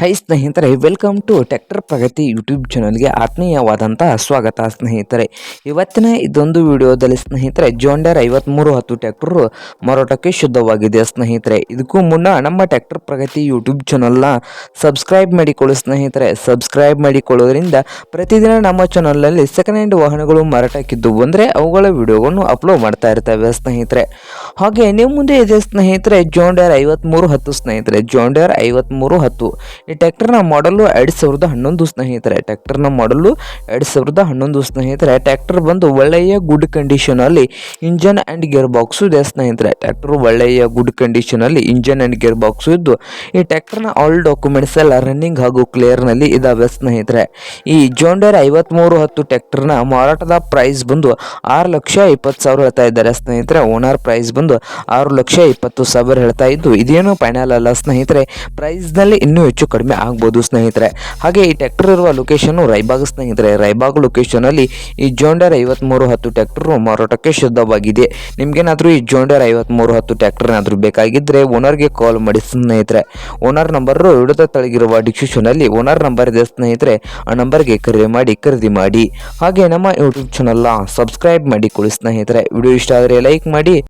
High ಸ್ನೇಹಿತರೆ, welcome to tractor Pragati YouTube ಚಾನಲ್ಗೆ ಆತ್ಮೀಯವಾದಂಥ ಸ್ವಾಗತ ಸ್ನೇಹಿತರೆ. ಇವತ್ತಿನ ಇದೊಂದು ವಿಡಿಯೋದಲ್ಲಿ ಸ್ನೇಹಿತರೆ, ಜೋಂಡರ್ ಐವತ್ತ್ಮೂರು ಹತ್ತು ಟ್ಯಾಕ್ಟರು ಮಾರಾಟಕ್ಕೆ ಶುದ್ಧವಾಗಿದೆ ಸ್ನೇಹಿತರೆ. ಇದಕ್ಕೂ ಮುನ್ನ ನಮ್ಮ ಟ್ಯಾಕ್ಟರ್ ಪ್ರಗತಿ ಯೂಟ್ಯೂಬ್ ಚಾನಲ್ನ ಸಬ್ಸ್ಕ್ರೈಬ್ ಮಾಡಿಕೊಳ್ಳಿ ಸ್ನೇಹಿತರೆ. ಸಬ್ಸ್ಕ್ರೈಬ್ ಮಾಡಿಕೊಳ್ಳೋದ್ರಿಂದ ಪ್ರತಿದಿನ ನಮ್ಮ ಚಾನಲ್ನಲ್ಲಿ ಸೆಕೆಂಡ್ ಹ್ಯಾಂಡ್ ವಾಹನಗಳು ಮಾರಾಟಕ್ಕಿದ್ದು ಬಂದರೆ ಅವುಗಳ ವಿಡಿಯೋವನ್ನು ಅಪ್ಲೋಡ್ ಮಾಡ್ತಾ ಇರ್ತವೆ ಸ್ನೇಹಿತರೆ. ಹಾಗೆ ನಿಮ್ಮ ಮುಂದೆ ಇದೆ ಸ್ನೇಹಿತರೆ, ಜೋಂಡರ್ ಐವತ್ತ್ಮೂರು ಹತ್ತು ಸ್ನೇಹಿತರೆ. ಜೋಂಡರ್ ಐವತ್ತ್ಮೂರು ಹತ್ತು ಈ ಟ್ಯಾಕ್ಟರ್ನ ಮಾಡಲು ಎರಡು ಸಾವಿರದ ಹನ್ನೊಂದು ಸ್ನೇಹಿತರೆ ಟ್ಯಾಕ್ಟರ್ನ ಮಾಡಲು ಎರಡು ಸಾವಿರದ ಹನ್ನೊಂದು ಸ್ನೇಹಿತರೆ ಟ್ಯಾಕ್ಟರ್ ಬಂದು ಒಳ್ಳೆಯ ಗುಡ್ ಕಂಡೀಷನಲ್ಲಿ ಇಂಜನ್ ಆ್ಯಂಡ್ ಗೇರ್ ಬಾಕ್ಸು ಇದೆ ಸ್ನೇಹಿತರೆ. ಟ್ಯಾಕ್ಟರ್ ಒಳ್ಳೆಯ ಗುಡ್ ಕಂಡೀಷನಲ್ಲಿ ಇಂಜನ್ ಆ್ಯಂಡ್ ಗೇರ್ ಬಾಕ್ಸು ಇದ್ದು, ಈ ಟ್ಯಾಕ್ಟರ್ನ ಆಲ್ ಡಾಕ್ಯುಮೆಂಟ್ಸ್ ಎಲ್ಲ ರನ್ನಿಂಗ್ ಹಾಗೂ ಕ್ಲಿಯರ್ನಲ್ಲಿ ಇದ್ದಾವೆ ಸ್ನೇಹಿತರೆ. ಈ ಜೋಂಡರ್ ಐವತ್ತ್ಮೂರು ಹತ್ತು ಟ್ಯಾಕ್ಟರ್ನ ಮಾರಾಟದ ಪ್ರೈಸ್ ಬಂದು ಆರು ಲಕ್ಷ ಇಪ್ಪತ್ತು ಸಾವಿರ ಹೇಳ್ತಾ ಇದ್ದಾರೆ ಸ್ನೇಹಿತರೆ. ಓನರ್ ಪ್ರೈಸ್ ಬಂದು ಆರು ಲಕ್ಷ ಇಪ್ಪತ್ತು ಸಾವಿರ ಹೇಳ್ತಾ ಇದ್ದು, ಇದೇನು ಫೈನಲ್ ಅಲ್ಲ ಸ್ನೇಹಿತರೆ. ಪ್ರೈಸ್ನಲ್ಲಿ ಇನ್ನೂ ಹೆಚ್ಚು ಕಡಿಮೆ ಆಗ್ಬೋದು ಸ್ನೇಹಿತರೆ. ಹಾಗೆ ಈ ಟ್ರ್ಯಾಕ್ಟರ್ ಇರುವ ಲೊಕೇಶನ್ ರೈಬಾಗ್ ಸ್ನೇಹಿತರೆ. ರೈಬಾಗ್ ಲೊಕೇಶನಲ್ಲಿ ಈ ಜೋಂಡರ್ ಐವತ್ತ್ಮೂರು ಹತ್ತು ಟ್ರ್ಯಾಕ್ಟರ್ ಮಾರಾಟಕ್ಕೆ ಶುದ್ಧವಾಗಿದೆ. ನಿಮ್ಗೇನಾದರೂ ಈ ಜೋಂಡರ್ ಐವತ್ತ್ಮೂರು ಹತ್ತು ಟ್ರ್ಯಾಕ್ಟರ್ ಏನಾದರೂ ಬೇಕಾಗಿದ್ದರೆ ಓನರ್ಗೆ ಕಾಲ್ ಮಾಡಿ ಸ್ನೇಹಿತರೆ. ಓನರ್ ನಂಬರು ಹಿಡಿದ ತಳಗಿರುವ ಡಿಸ್ಕ್ರಿಪ್ಷನಲ್ಲಿ ಓನರ್ ನಂಬರ್ ಇದೆ ಸ್ನೇಹಿತರೆ. ಆ ನಂಬರ್ಗೆ ಕರೆ ಮಾಡಿ ಖರೀದಿ ಮಾಡಿ. ಹಾಗೆ ನಮ್ಮ ಯೂಟ್ಯೂಬ್ ಚಾನಲ್ನ ಸಬ್ಸ್ಕ್ರೈಬ್ ಮಾಡಿಕೊಳ್ಳಿ ಸ್ನೇಹಿತರೆ. ವಿಡಿಯೋ ಇಷ್ಟ ಆದರೆ ಲೈಕ್ ಮಾಡಿ.